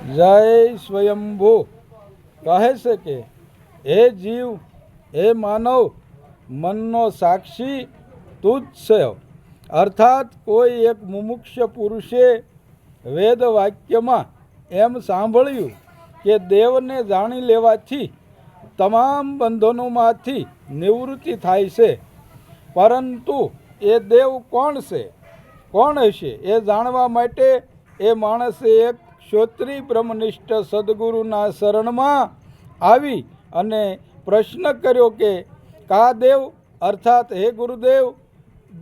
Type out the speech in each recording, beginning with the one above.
જય સ્વયંભુ. કહે છે કે, હે જીવ, હે માનવ, મનનો સાક્ષી તું છે. અર્થાત કોઈ એક મુમુક્ષ પુરુષે વેદ વાક્યમાં એમ સાંભળ્યું કે દેવને જાણી લેવાથી તમામ બંધનોમાંથી નિવૃત્તિ થાય છે. પરંતુ એ દેવ કોણ છે? કોણ હશે? એ જાણવા માટે એ માણસે એક ક્ષોત્રી બ્રહ્મનિષ્ઠ સદગુરુના શરણમાં આવી અને પ્રશ્ન કર્યો કે, કા દેવ? અર્થાત, હે ગુરુદેવ,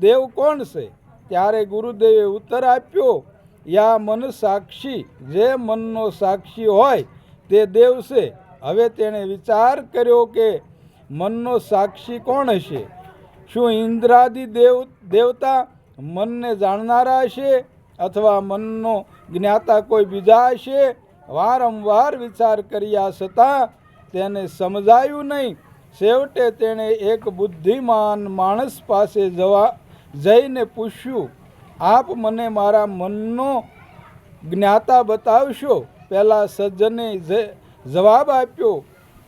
દેવ કોણ છે? ત્યારે ગુરુદેવે ઉત્તર આપ્યો, યા મન સાક્ષી, જે મનનો સાક્ષી હોય તે દેવ છે. હવે તેણે વિચાર કર્યો કે, મનનો સાક્ષી કોણ હશે? શું ઇન્દ્રાદિ દેવ, દેવતા મનને જાણનારા હશે? અથવા મનનો જ્ઞાતા કોઈ બીજા હશે વારંવાર વિચાર કર્યા છતાં તેને સમજાયું નહીં. છેવટે તેણે એક બુદ્ધિમાન માણસ પાસે જવા જઈને પૂછ્યું, આપ મને મારા મનનો જ્ઞાતા બતાવશો? પહેલાં સજ્જને જવાબ આપ્યો,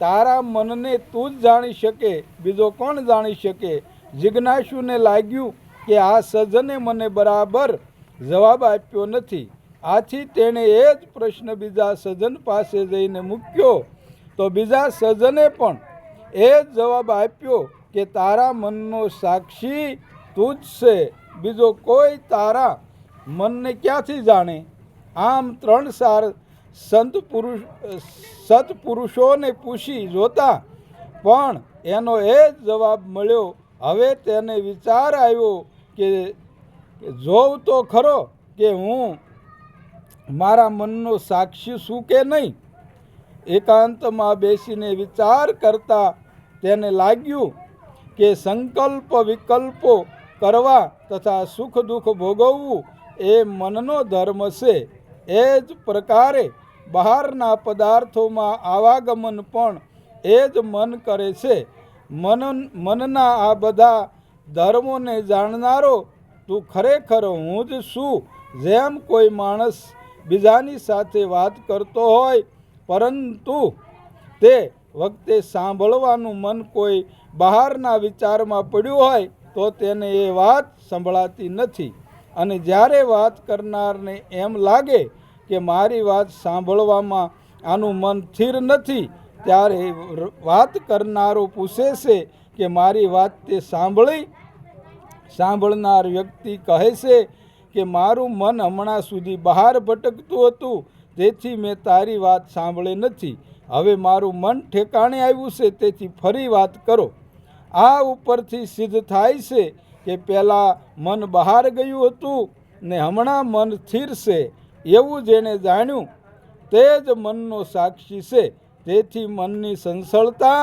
તારા મનને તું જ જાણી શકે, બીજો કોણ જાણી શકે? જિજ્ઞાસુને લાગ્યું કે આ સજ્જને મને બરાબર જવાબ આપ્યો નથી. આથી તેણે એ જ પ્રશ્ન બીજા સજન પાસે જઈને મૂક્યો. તો બીજા સજને પણ એ જ જવાબ આપ્યો કે, તારા મનનો સાક્ષી તું જ છે. બીજો કોઈ તારા મનને ક્યાંથી જાણે? આમ ત્રણ સાર સંત પુરુષ સત્પુરુષોને પૂછી જોતા પણ એનો એ જ જવાબ મળ્યો. હવે તેને વિચાર આવ્યો કે, જોઉં તો ખરો કે હું મારા મનનો સાક્ષી શું કે નહીં? એકાંતમાં બેસીને વિચાર કરતા તેને લાગ્યું કે સંકલ્પ વિકલ્પો કરવા તથા સુખ દુઃખ ભોગવવું એ મનનો ધર્મ છે. એ જ પ્રકારે બહારના પદાર્થોમાં આવાગમન પણ એ જ મન કરે છે. મન, મનના આ બધા ધર્મોને જાણનારો તું ખરેખર હું જ છું. જેમ કોઈ માણસ બીજાની સાથે વાત કરતો હોય, પરંતુ તે વખતે સાંભળવાનું મન કોઈ બહારના વિચારમાં પડ્યું હોય, તો તેને એ વાત સંભળાતી નથી. અને જ્યારે વાત કરનારને એમ લાગે કે મારી વાત સાંભળવામાં આનું મન સ્થિર નથી, ત્યારે વાત કરનારો પૂછે છે કે મારી વાત તે સાંભળી, સાંભળનાર વ્યક્તિ કહે છે કે મારું મન હમણાં સુધી બહાર ભટકતું હતું તેથી મેં તારી વાત સાંભળી નથી. હવે મારું મન ઠેકાણે આવ્યું છે, તેથી ફરી વાત કરો. આ ઉપરથી સિદ્ધ થાય છે કે પહેલાં મન બહાર ગયું હતું ને હમણાં મન સ્થિર છે, એવું જેણે જાણ્યું. તે જ મનનો સાક્ષી છે તેથી મનની સંસળતા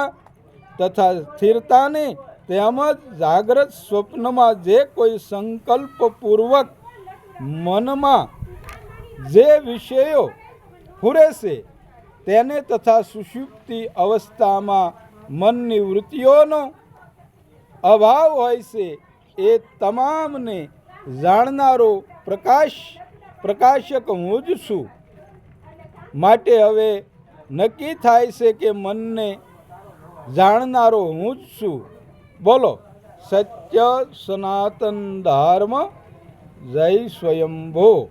તથા સ્થિરતાને તેમજ જાગ્રત સ્વપ્નમાં જે કોઈ સંકલ્પપૂર્વક મનમાં જે વિષયો ફુરે છે તેને તથા સુષુપ્તિ અવસ્થામાં મનની વૃત્તિઓનો અભાવ હોય છે એ તમામને જાણનારો પ્રકાશ, પ્રકાશક હું જ છું. માટે હવે નક્કી થાય છે કે મનને જાણનારો હું જ છું. બોલો, સત્ય સનાતન ધર્મ જય સ્વયંભો.